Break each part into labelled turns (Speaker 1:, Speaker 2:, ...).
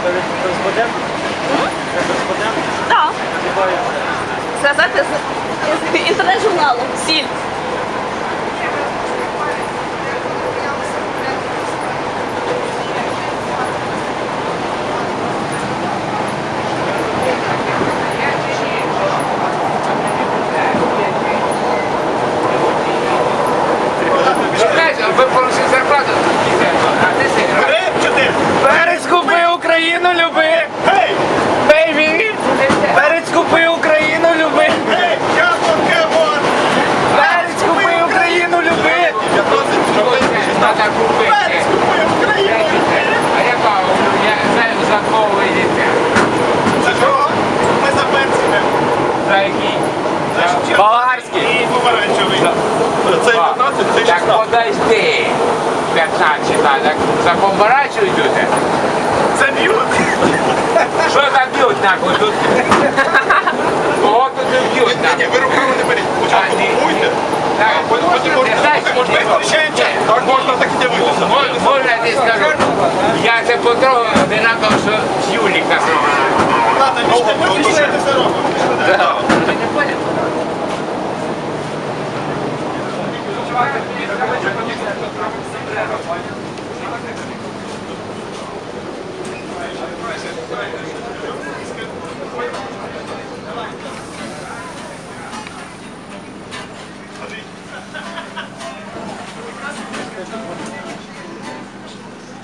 Speaker 1: кореспондент? Це кореспондент?
Speaker 2: Так. Сказати з, з інтернет-журналу Сіль.
Speaker 3: Чекайте, ви порушили зарплату. А ти сидиш.
Speaker 4: Перець купи Україну, люби! Бейбі! Перець купи Україну, люби! Перець купи Україну, люби!
Speaker 3: Треба купити. А яка? Я знаю, за кого ви йдете. За який?
Speaker 4: Болгарський!
Speaker 3: Так подожди. 15, так за помарачу йдете? Що за б'ють нахуй тут? Кого тут б'ють нахуй?
Speaker 5: Ви руками не беріть, спочатку купуйте.
Speaker 3: Так, не знаєш,
Speaker 5: Можна так можна так і дивитися.
Speaker 3: Можна я тебе скажу? Я це потрогав одинаково, що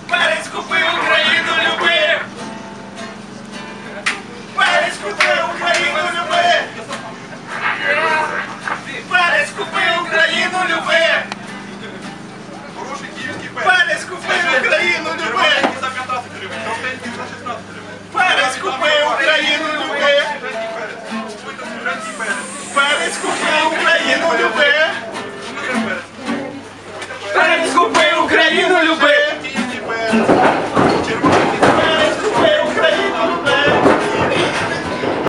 Speaker 4: Перець купи Україну, люби! Перець купи Україну, люби! Перець купи Україну, люби!
Speaker 5: Хороший київський перець.
Speaker 4: Перець купи Україну, люби!
Speaker 5: За 15 гривень, жовтенький за 16 гривень.
Speaker 4: Перець купи Україну, люби!
Speaker 5: Купуйте перець.
Speaker 4: Перець купи Україну, люби!